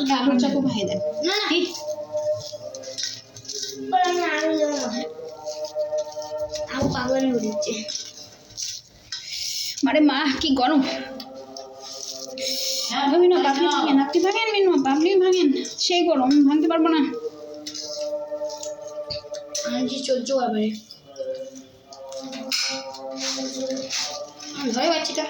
আলু আলুর চাকু ভাই দেন না না। এই, আলু দেবো না। আলু দিচ্ছে মারে মা কি গরম। মিনু পাবলি ভাঙেন আপনি ভাঙেন মিনু পাবলি ভাঙেন। সেই গরম ভাঙতে পারব না। আমি যে চলছো আমি ঘরে বাচ্চাটা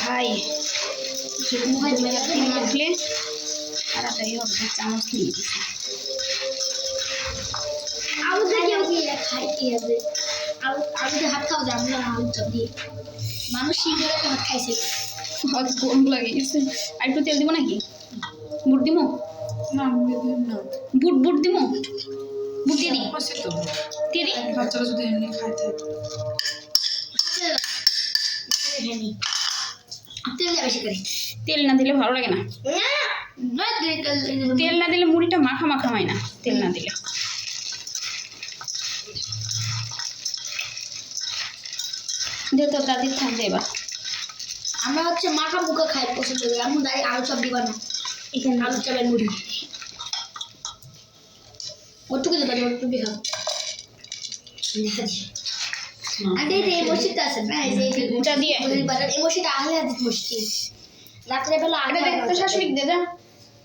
ভাই উঠলে তাড়াতাড়ি হবে চামচ নিয়ে দিছি মানুষ শিখে ভাত খাইছে। হাত গরম লাগে আর একটু তেল দিব নাকি? বুট দিব? না বুট বুট দিব? বুট দিয়ে দিই দিয়ে দিই বাচ্চারা যদি এমনি খাই থাকে তেল দেবে বেশি করে। তেল না দিলে ভালো লাগে না। তেল না দিলে মুড়িটা মাখা মাখা হয় না। তেল না দিলে। দে তো দাদির থাকবে এবার। আমরা হচ্ছে মাখা মুখা খাই পছন্দ করি। আমি দাঁড়িয়ে আলু চপ দিবা না এখানে। আলু চপের মুড়ি। ওটুকু তো দাঁড়িয়ে ওটুকু খাও আগে এই মসজিদটা আছে না? এই যে এই যে ওটা দিয়ে। মুদির বাজার এই মসজিদটা আহলে রাত্রে বেলা আগে এটা দেখ শাশুড়ি দে যা।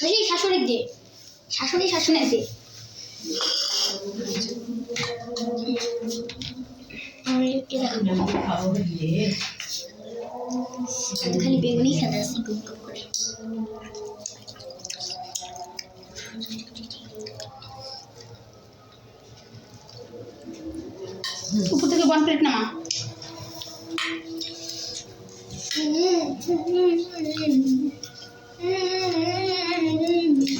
শাশুড়ি শাশুড়ি দে শাশুড়ি শাশুড়ি দে আমি খালি বেগুনি খেতে আসি গুম করে উপর থেকে প্লেট নামা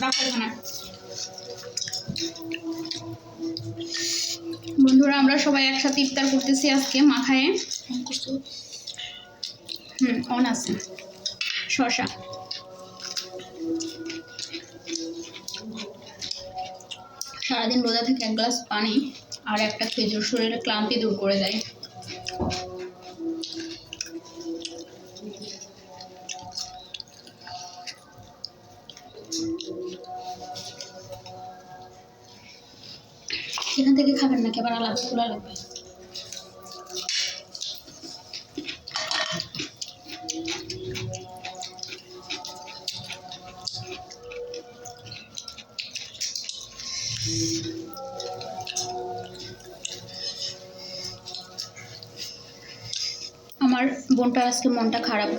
রাখো এখানে। বন্ধুরা, আমরা সবাই একসাথে ইফতার করতেছি আজকে মাখায়ে হুম, অন আছে। শশা সারাদিন রোজা থেকে এক গ্লাস পানি আর একটা খেজুর শরীরে ক্লান্তি দূর করে দেয়। এখান থেকে খাবেন নাকি? আবার আলাদা খোলা লাগবে আমার বোনটার আজকে মনটা খারাপ।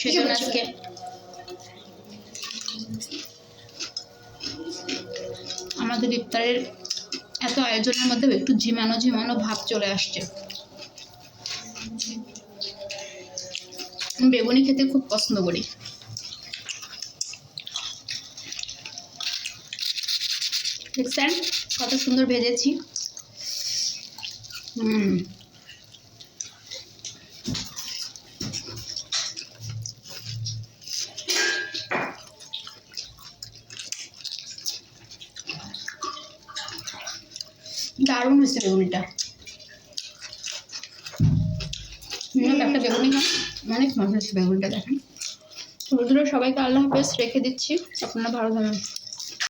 সেজন্য আজকে আমাদের ইফতারের এত আয়োজনের মধ্যে একটু ঝিমানো ঝিমানো ভাব চলে আসছে। বেগুনি খেতে খুব পছন্দ করি। দেখছেন কত সুন্দর ভেজেছি। দারুণ হয়েছে বেগুনিটা। একটা বেগুনি অনেক মজা হচ্ছে বেগুনিটা দেখেন। সবাইকে আল্লাহ হাফেজ, রেখে দিচ্ছি। আপনারা ভালো থাকবেন।